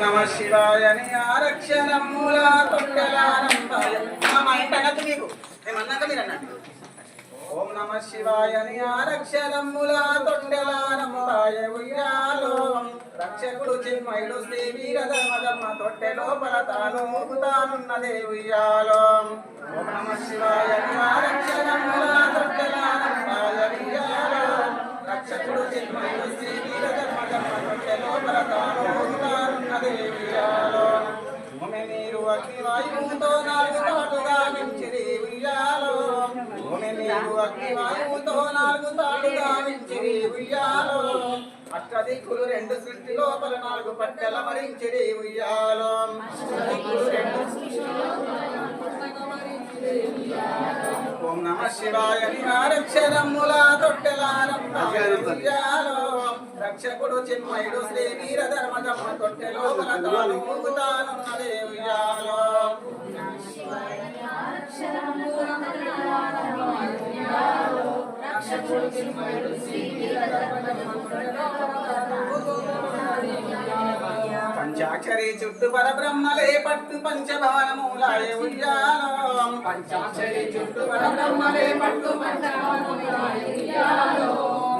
నమ శివాయని ని ఆరక్షణముల మా ఇంట అన్నట్టు మీకు. మేము అన్నాక మీరు అన్నట్టు ఓం నమ శివాయని ఆరక్షణముల తొట్టెలానందాయ ఉయ్యాలో రక్షకుడు చిన్మయుడు శ్రీ వీరధర్మధర్మ తొట్టె లోపల తాను తానున్నదే ఉయ్యాలో ఓం నమ శివాయని ఆరక్షణముల తొట్టెలానందాయ ఉయ్యాలో రక్షకుడు చిన్మయుడు శ్రీ వీరధర్మధర్మ తొట్టె లోపల తాను తానున్నదే ఉయ్యాలో భూమి నీరు అగ్ని వాయువుతో నాలుగు తాటుగా మించిరి ఉయ్యాలో భూమి నీరు అగ్ని వాయువుతో నాలుగు ఉయ్యాలో అష్టదిక్కులు రెండు సృష్టి లోపల నాలుగు పట్టెల మరించిరి ఉయ్యాలో అష్టదిక్కులు రెండు ఓం నమ. శివాయ నిరారక్షరముల తొట్టెలారంభాలో రక్షకుడు చిన్మయుడు శ్రీ వీర ధర్మధమ్మ తొట్టెలో తాను ఊగుతానున్నదే ఉయ్యాలో పంచాక్షరి చుట్టు పరబ్రహ్మలే పట్టు పంచభవనమూలాయ ఉయ్యాలో. పంచాక్షరి చుట్టు పరబ్రహ్మలే పట్టు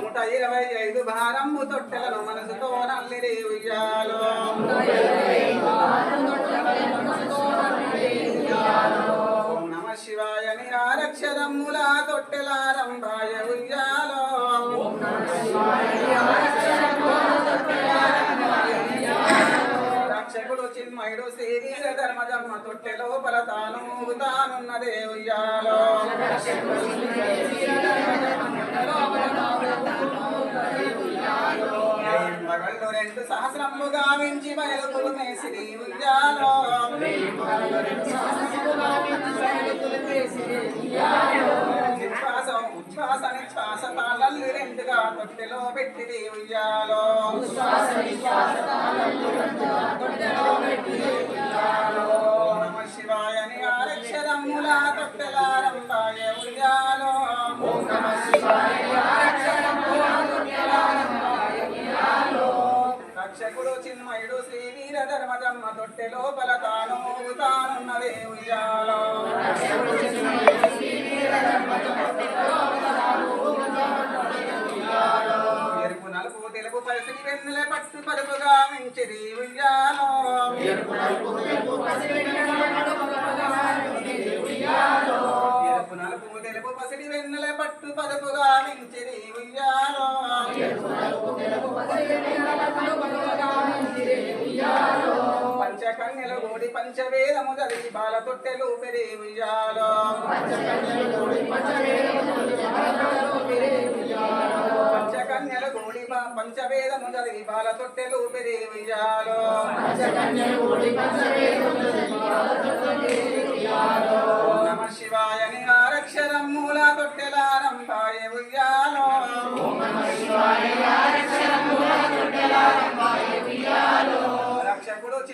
నూట ఇరవై ఐదు భారము తొట్టెలను మనసుతో నల్లిరి ఉయ్యాలో. ఓం నమ శివాయ నిరారక్షరముల తొట్టెలారంభాయ ఎప్పుడు చిన్మయుడు శ్రీ వీర ధర్మజమ్మ తొట్టె లోపల తాను తానున్నదే ఉయ్యాలో మగళ్ళు రెండు సహస్రము గావించి బయలుకులు మేసిరి ఉయ్యాలో ఉచ్ఛ్వాసం ఉచ్ఛ్వాస నిశ్వాస తాళల్లి రెండుగా తొట్టెలో పెట్టిరి ఉయ్యాలో నమ ధర్మజమ్మ లోపల తాను తానున్నదే ఉయ్యాలో. ఎరుపు నలుపు తెలుపు పరిస్థితి వెన్నెల పట్టు పరుపుగా మించిరి ఉయ్యాలో. ఎరుపు నలుపు తెలుపు పసిడి వెన్నెల పట్టు పరుపుగా ఉయ్యాలో. పంచకన్యలు గోడి పంచవేదము చదివి బాల తొట్టెలు పెరి ఉయ్యాలో పంచకన్యల గోడి ప- పంచవేదము బాల తొట్టెలు పెరి ఉయ్యాలో నమ శివాయ నిరారక్షరం మూల తొట్టెలారంభాయ ఉయ్యాలో. శివాయ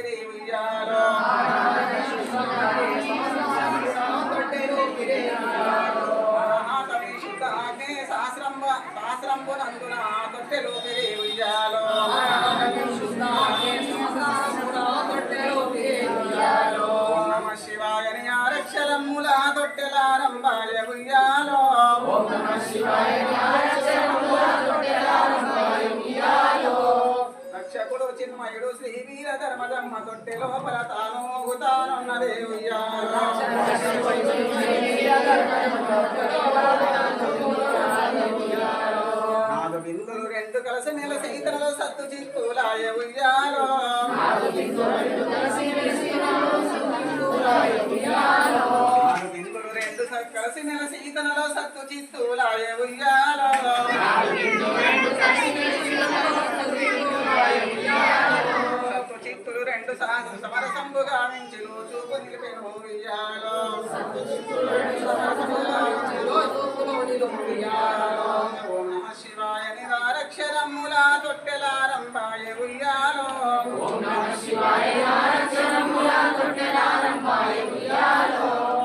తొట్టెలు పిరి చిన్మయుడు శ్రీవీర ధర్మధమ్మ తొట్టె లోపల తాను తానున్నదే ఉయ్యాలో. నాలుగు బిందులు రెండు కలిసి నెల సీతలలో సత్తు చిత్తులాయ ఉయ్యాలో. నాలుగు బిందులు రెండు స- కలిసి నెల సీతలలో సత్తు చిత్తులాయ ఉయ్యాలో సమరసంబు గావించును చూపు నిలిపెను భూమియాలో ఓం నమ శివాయ నిరారక్షరముల తొట్టెలారంభాయ ఉయ్యాలో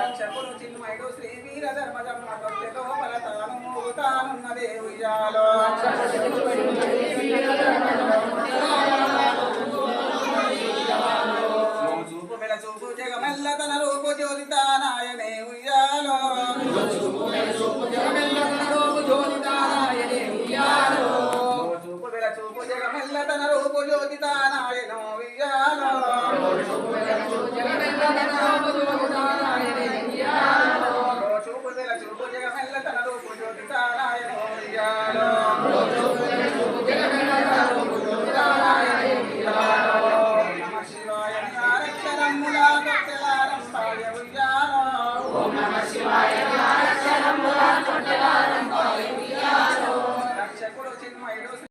రక్షకులు చిన్మయుడు శ్రీ వీర ధర్మధర్మ తొట్టెలో బలతాను మూతానున్నదే ఉయ్యాలో